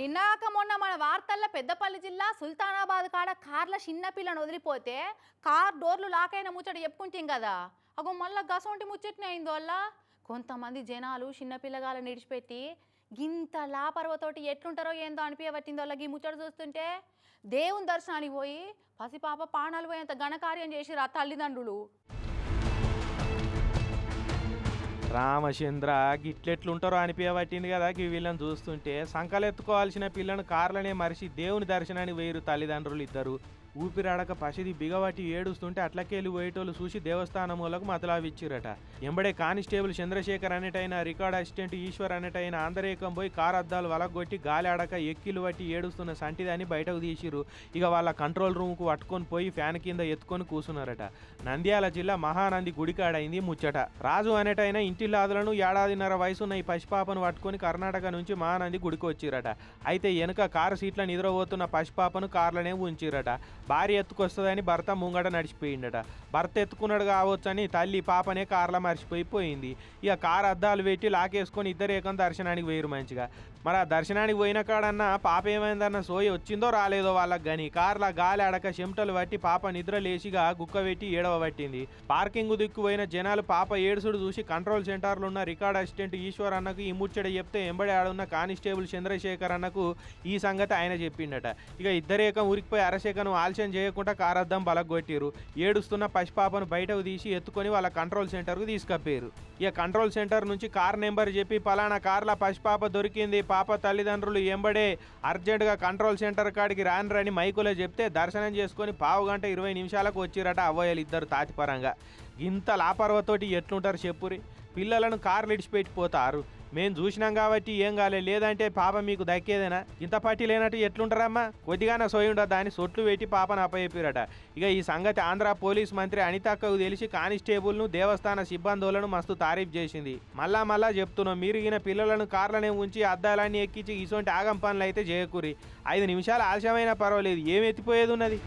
నిన్నాక మొన్న మన వార్తల్లో పెద్దపల్లి జిల్లా సుల్తానాబాద్ కాడ కార్ల చిన్నపిల్లను వదిలిపోతే కార్ డోర్లు లాక్ అయిన ముచ్చట చెప్పుకుంటాం కదా అగో మళ్ళా గసొంటి ముచ్చటనే అయింది వల్ల కొంతమంది జనాలు చిన్న పిల్లగాలను విడిచిపెట్టి గింత లాపర్వతోటి ఎట్లుంటారో ఏందో అనిపించబట్టిందో వాళ్ళకి ఈ ముచ్చట చూస్తుంటే. దేవుని దర్శనానికి పోయి పసిపాప పానాలు పోయేంత ఘనకార్యం చేసిరు ఆ తల్లిదండ్రులు. రామచంద్ర గిట్లెట్లుంటారో అనిపించబట్టింది కదా ఈ వీళ్ళని చూస్తుంటే. సంకలెత్తుకోవాల్సిన పిల్లను కార్లనే మరిచి దేవుని దర్శనానికి వేయరు తల్లిదండ్రులు ఇద్దరు. ఊపిరాడక పసిది బిగవాటి ఏడుస్తుంటే అట్లకెళ్ళి పోయేటోళ్ళు చూసి దేవస్థానములకు మతలావిచ్చిరట. ఎంబడే కానిస్టేబుల్ చంద్రశేఖర్ అనేటైన రికార్డ్ అసిస్టెంట్ ఈశ్వర్ అనేటైన ఆంధ్రేకం పోయి కార్ అద్దాలు వలగొట్టి గాలి ఆడక ఎక్కిలు పట్టి ఏడుస్తున్న సంటిదాన్ని బయటకు తీసిరు ఇక వాళ్ళ కంట్రోల్ రూమ్కు పట్టుకొని పోయి ఫ్యాన్ కింద ఎత్తుకొని కూసున్నారట. నంద్యాల జిల్లా మహానంది గుడికాడైంది ముచ్చట. రాజు అనేటైన ఇంటిల్లాదులను ఏడాదిన్నర వయసున్న ఈ పసిపాపను పట్టుకొని కర్ణాటక నుంచి మహానంది గుడికి వచ్చిరట అయితే వెనుక కారు సీట్లను నిద్రపోతున్న పసిపాపను కార్లనే ఉంచిరట. భార్య ఎత్తుకొస్తుందని భర్త ముంగట నడిచిపోయిండట. భర్త ఎత్తుకున్నాడు కావచ్చని తల్లి పాపనే కార్లో మర్చిపోయి పోయింది. ఇక కారు అద్దాలు పెట్టి లాకేసుకొని ఇద్దరు ఏకం దర్శనానికి వేయరు మంచిగా. మరి ఆ దర్శనానికి పోయిన కాడన్నా పాప ఏమైందన్న సోయి వచ్చిందో రాలేదో వాళ్ళకి గని. కార్ల గాలి అడక చెమటలు పట్టి పాప నిద్ర లేచిగా గుక్క పెట్టి ఏడవ పట్టింది. పార్కింగ్ దిక్కుపోయిన జనాలు పాప ఏడుసుడు చూసి కంట్రోల్ సెంటర్లో ఉన్న రికార్డ్ అసిస్టెంట్ ఈశ్వర్ అన్నకు ఈ ముచ్చట చెప్తే ఎంబడి ఆడున్న కానిస్టేబుల్ చంద్రశేఖర్ అన్నకు ఈ సంగతి ఆయన చెప్పిండట. ఇక ఇద్దరేకం ఉరికిపోయి అరశేఖను ఆలస్యం చేయకుండా కారద్దం బలగొట్టిరు ఏడుస్తున్న పసిపాపను బయటకు తీసి ఎత్తుకొని వాళ్ళ కంట్రోల్ సెంటర్కు తీసుకపోయారు ఇక కంట్రోల్ సెంటర్ నుంచి కార్ నెంబర్ చెప్పి పలానా కార్ల పసిపాప దొరికింది. పాప తల్లిదండ్రులు ఎంబడే అర్జెంటుగా కంట్రోల్ సెంటర్ కాడికి రాని మైకులో చెప్తే దర్శనం చేసుకొని పావు గంట ఇరవై నిమిషాలకు వచ్చిరట అవ్వయ్యలు ఇద్దరు తాతిపరంగా ఇంత లాపర్వతోటి ఎట్లుంటారు చెప్పురి? పిల్లలను కార్లు ఇడిచిపెట్టిపోతారు. మేము చూసినాం కాబట్టి ఏం కాలేదు లేదంటే పాప మీకు దక్కేదేనా? ఇంత పట్టి లేనట్టు ఎట్లుంటారమ్మా? కొద్దిగానే సోయి ఉండదు దాన్ని సొట్లు పెట్టి పాపను అప్పచెప్పిరట. ఇక ఈ సంగతి ఆంధ్ర పోలీస్ మంత్రి అనితక్కకు తెలిసి కానిస్టేబుల్ను దేవస్థాన సిబ్బందులను మస్తు తారీఫ్ చేసింది. మళ్ళా మళ్ళా చెప్తున్నాం మీరు ఈయన పిల్లలను కార్లనే ఉంచి అద్దాలన్నీ ఎక్కించి ఇటువంటి ఆగం పనులు అయితే చేయకూరి. ఐదు నిమిషాలు ఆలస్యమైనా పర్వాలేదు. ఏం ఎత్తిపోయేది ఉన్నది?